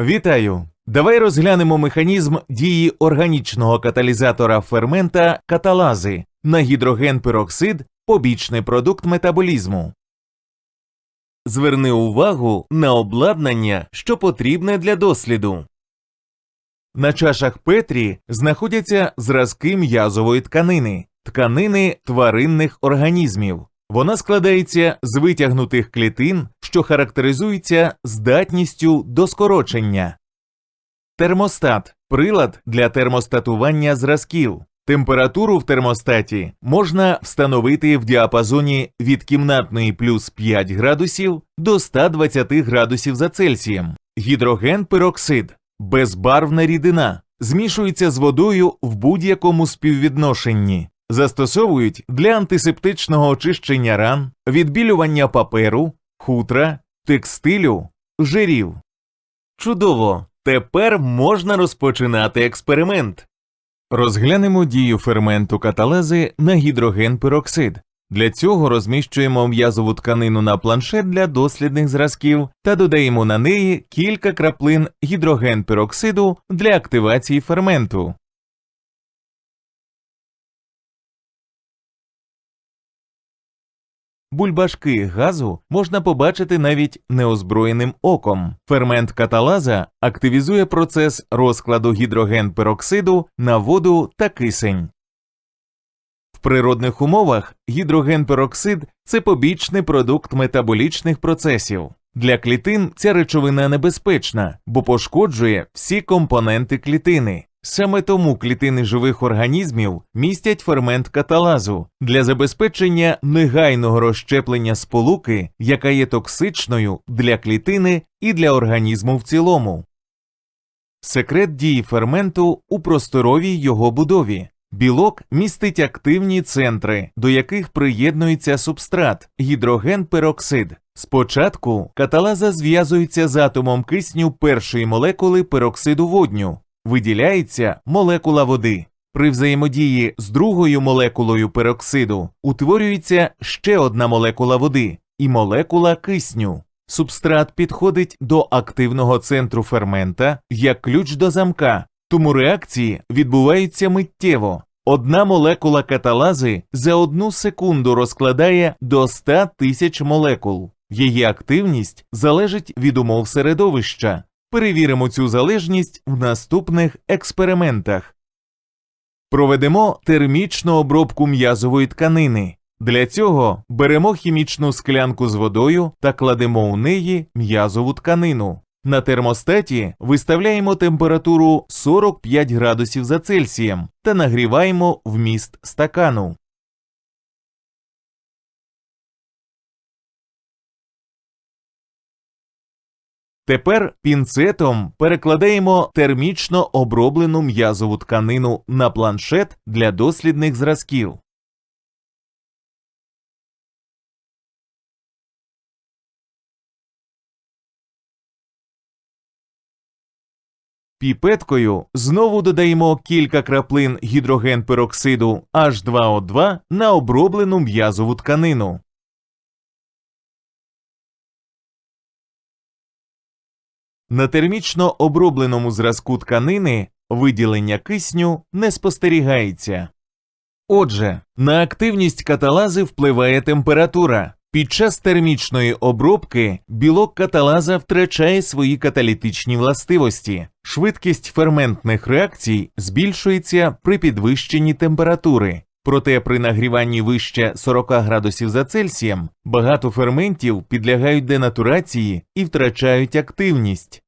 Вітаю! Давай розглянемо механізм дії органічного каталізатора фермента каталази на гідрогенпероксид – побічний продукт метаболізму. Зверни увагу на обладнання, що потрібне для досліду. На чашах Петрі знаходяться зразки м'язової тканини, тканини тваринних організмів. Вона складається з витягнутих клітин, що характеризуються здатністю до скорочення. Термостат прилад для термостатування зразків. Температуру в термостаті можна встановити в діапазоні від кімнатної плюс 5 градусів до 120 градусів за Цельсієм. Гідроген пероксид безбарвна рідина, змішується з водою в будь-якому співвідношенні. Застосовують для антисептичного очищення ран, відбілювання паперу, хутра, текстилю, жирів. Чудово! Тепер можна розпочинати експеримент. Розглянемо дію ферменту каталази на гідрогенпероксид. Для цього розміщуємо м'язову тканину на планшет для дослідних зразків та додаємо на неї кілька краплин гідрогенпероксиду для активації ферменту. Бульбашки газу можна побачити навіть неозброєним оком. Фермент каталаза активізує процес розкладу гідрогенпероксиду на воду та кисень. В природних умовах гідрогенпероксид – це побічний продукт метаболічних процесів. Для клітин ця речовина небезпечна, бо пошкоджує всі компоненти клітини. Саме тому клітини живих організмів містять фермент каталазу для забезпечення негайного розщеплення сполуки, яка є токсичною для клітини і для організму в цілому. Секрет дії ферменту у просторовій його будові. Білок містить активні центри, до яких приєднується субстрат гідроген-пероксид. Спочатку каталаза зв'язується з атомом кисню першої молекули пероксиду водню, виділяється молекула води. При взаємодії з другою молекулою пероксиду утворюється ще одна молекула води і молекула кисню. Субстрат підходить до активного центру фермента як ключ до замка, тому реакції відбуваються миттєво. Одна молекула каталази за одну секунду розкладає до 100 тисяч молекул. Її активність залежить від умов середовища. Перевіримо цю залежність в наступних експериментах. Проведемо термічну обробку м'язової тканини. Для цього беремо хімічну склянку з водою та кладемо у неї м'язову тканину. На термостаті виставляємо температуру 45 градусів за Цельсієм та нагріваємо вміст стакану. Тепер пінцетом перекладаємо термічно оброблену м'язову тканину на планшет для дослідних зразків. Піпеткою знову додаємо кілька краплин гідрогенпероксиду H2O2 на оброблену м'язову тканину. На термічно обробленому зразку тканини виділення кисню не спостерігається. Отже, на активність каталази впливає температура. Під час термічної обробки білок каталаза втрачає свої каталітичні властивості. Швидкість ферментних реакцій збільшується при підвищенні температури. Проте при нагріванні вище 40 градусів за Цельсієм багато ферментів підлягають денатурації і втрачають активність.